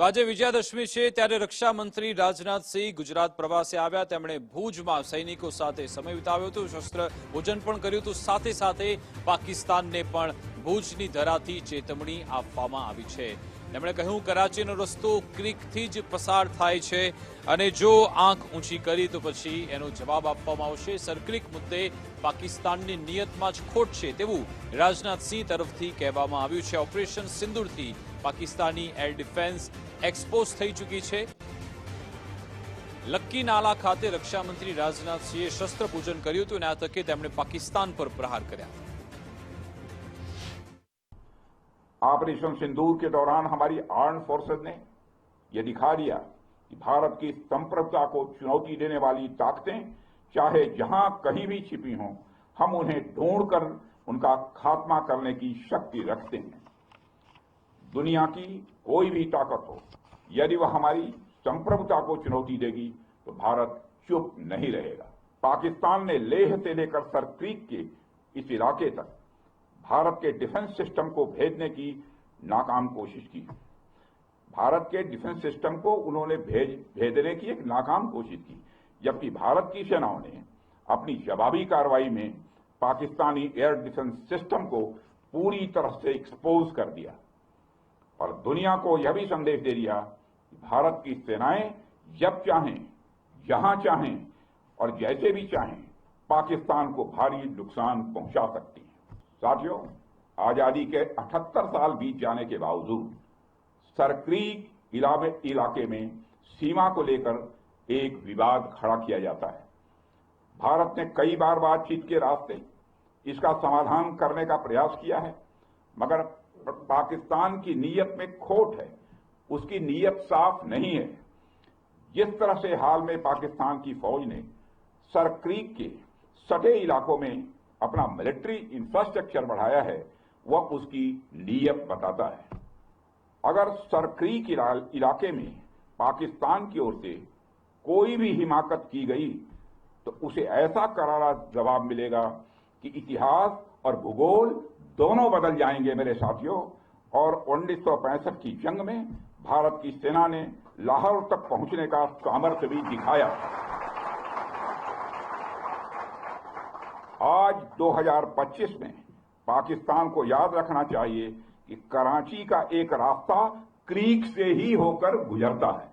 તો આજે વિજયાદશમી છે, ત્યારે રક્ષામંત્રી રાજનાથસિંહ ગુજરાત પ્રવાસે આવ્યા. તેમણે ભુજમાં સૈનિકો સાથે સમય વિતાવ્યો હતો, શસ્ત્ર ભોજન પણ કર્યું હતું. સાથે સાથે પાકિસ્તાનને પણ ભુજની ધરાથી ચેતવણી આપવામાં આવી છે. તેમણે કહ્યું, કરાચીનો રસ્તો ક્રિકથી જ પસાર થાય છે અને જો આંખ ઊંચી કરી તો પછી એનો જવાબ આપવામાં આવશે. સરક્રિક મુદ્દે પાકિસ્તાનની નિયતમાં જ ખોટ છે. તેવું રાજનાથસિંહ તરફથી કહેવામાં આવ્યું છે. Operation સિંદૂરથી Pakistani air defence expose થઈ ચૂકી છે લક્કી નાલા ખાતે રક્ષામંત્રી રાજનાથસિંહે શસ્ત્ર પૂજન કર્યું હતું અને આ તકે તેમણે પાકિસ્તાન પર પ્રહાર કર્યા ऑपरेशन सिंदूर के दौरान हमारी आर्म फोर्सेज ने यह दिखा दिया कि भारत की संप्रभुता को चुनौती देने वाली ताकतें चाहे जहां कहीं भी छिपी हों हम उन्हें ढूंढकर उनका खात्मा करने की शक्ति रखते हैं दुनिया की कोई भी ताकत हो, यदि वह हमारी संप्रभुता को चुनौती देगी तो भारत चुप नहीं रहेगा। पाकिस्तान ने लेह से लेकर सरक्रीक के इस इलाके तक भारत के डिफेंस सिस्टम को भेजने की नाकाम कोशिश की। भारत के डिफेंस सिस्टम को उन्होंने भेज, भेजने की एक नाकाम कोशिश की, जबकि भारत की सेनाओं ने अपनी जवाबी कार्रवाई में पाकिस्तानी एयर डिफेंस सिस्टम को पूरी तरह से एक्सपोज कर दिया। और दुनिया को यह भी संदेश दे दिया भारत की सेनाएँ जब चाहें जहाँ चाहें और जैसे भी चाहें, पाकिस्तान को भारी नुकसान पहुँचा सकती हैं। साथियों, आज़ादी के 78 साल बीत जाने के बावजूद सरक्रीक इलाके में सीमा को लेकर एक विवाद खड़ा किया जाता है। भारत ने कई बार बातचीत के रास्ते इसका समाधान करने का प्रयास किया है, मगर पाकिस्तान की नीयत में खोट है उसकी नीयत साफ़ नहीं है। जिस तरह से हाल में पाकिस्तान की फौज ने सरक्रीक के सटे इलाकों में अपना मिलिट्री इंफ्रास्ट्रक्चर बढ़ाया है वह उसकी नीयत बताता है। अगर सरक्रीक इला, इलाके में पाकिस्तान की ओर से कोई भी हिमाकत की गई तो उसे ऐसा करारा जवाब मिलेगा कि इतिहास और भूगोल दोनों बदल जाएँगे मेरे साथियों। और 1965 की जंग में भारत की सेना ने लाहौर तक पहुँचने का सामर्थ्य भी दिखाया। आज 2025 में पाकिस्तान को याद रखना चाहिए कि कराची का एक रास्ता क्रीक से ही होकर गुजरता है।